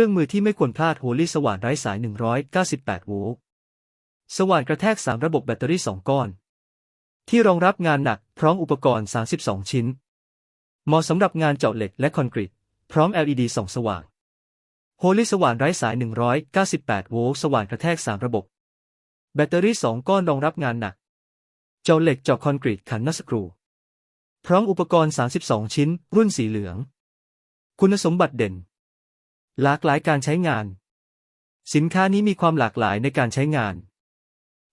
ครื่องมือที่ไม่ควรพลาดโฮลี่สว่านไร้สาย 198 โวลต์สว่านกระแทก 3 ระบบแบตเตอรี่ 2 ก้อน ที่รองรับงานหนักพร้อมอุปกรณ์ 32 ชิ้น เหมาะสำหรับงานเจาะเหล็กและคอนกรีต พร้อม LED ส่องสว่างโฮลี่สว่านไร้สาย 198 โวลต์สว่านกระแทก 3 ระบบ แบตเตอรี่ 2 ก้อนรองรับงานหนัก เจาะเหล็กเจาะคอนกรีตขันน็อตสกรู พร้อมอุปกรณ์ 32 ชิ้น รุ่นสีเหลือง คุณสมบัติเด่น หลากหลายการใช้งาน สินค้านี้มีความหลากหลายในการใช้งาน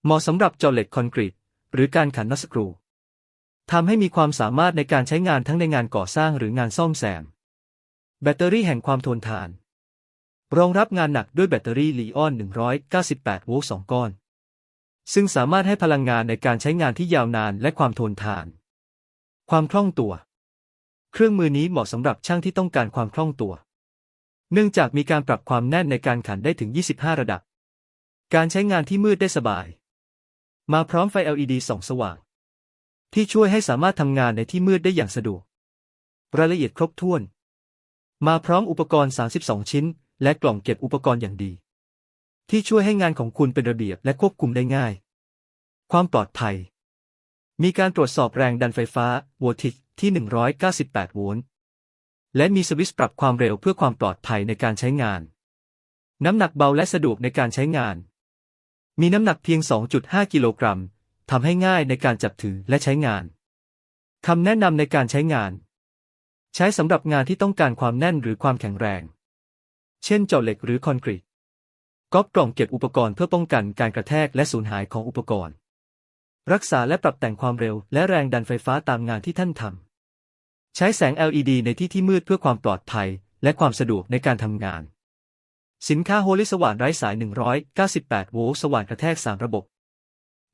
เหมาะสำหรับเจาะเหล็กคอนกรีตหรือการขันน็อตสกรูทำให้มีความสามารถในการใช้งานทั้งในงานก่อสร้างหรืองานซ่อมแซม แบตเตอรี่แห่งความทนทาน รองรับงานหนักด้วยแบตเตอรี่ลีออน 198 โวลต์ 2 ก้อน ซึ่งสามารถให้พลังงานในการใช้งานที่ยาวนานและความทนทาน ความคล่องตัว เครื่องมือนี้เหมาะสำหรับช่างที่ต้องการความคล่องตัว เนื่องจากมีการปรับความแน่นในการขันได้ถึง 25 ระดับ การใช้งานที่มืดได้สบาย มาพร้อมไฟ LED ส่องสว่าง ที่ช่วยให้สามารถทำงานในที่มืดได้อย่างสะดวก รายละเอียดครบถ้วน มาพร้อมอุปกรณ์ 32 ชิ้น และกล่องเก็บอุปกรณ์อย่างดี ที่ช่วยให้งานของคุณเป็นระเบียบและควบคุมได้ง่าย ความปลอดภัย มีการตรวจสอบแรงดันไฟฟ้าโวลติกที่ 198 โวลต์ และมีสวิตช์ปรับความเร็วเพื่อความปลอดภัยในการใช้งาน น้ำหนักเบาและสะดวกในการใช้งาน มีน้ำหนักเพียง 2.5 กิโลกรัมทำให้ง่ายในการจับถือและใช้งานคำแนะนำในการใช้งาน ใช้สำหรับงานที่ต้องการความแน่นหรือความแข็งแรง เช่นเจาะเหล็กหรือคอนกรีตก๊อกกล่องเก็บอุปกรณ์เพื่อป้องกันการกระแทกและสูญหายของอุปกรณ์ รักษาและปรับแต่งความเร็วและแรงดันไฟฟ้าตามงานที่ท่านทำ ใช้แสง LED ในที่ที่มืดเพื่อความปลอดภัย และความสะดวกในการทำงาน สินค้าโฮลิสว่านไร้สาย 198 โวลต์สว่านกระแทก 3 ระบบ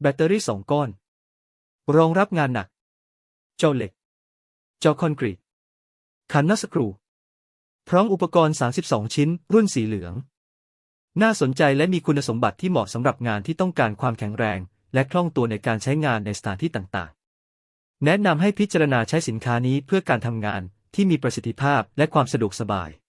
แบตเตอรี่ 2 ก้อน รองรับงานหนักเจาเหล็กเจาคอนกรีต ขันน็อตสกรู พร้อมอุปกรณ์ 32 ชิ้น รุ่นสีเหลือง น่าสนใจและมีคุณสมบัติที่เหมาะสำหรับงานที่ต้องการความแข็งแรง และคล่องตัวในการใช้งานในสถานที่ต่างๆ แนะนำให้พิจารณาใช้สินค้านี้เพื่อการทำงานที่มีประสิทธิภาพและความสะดวกสบาย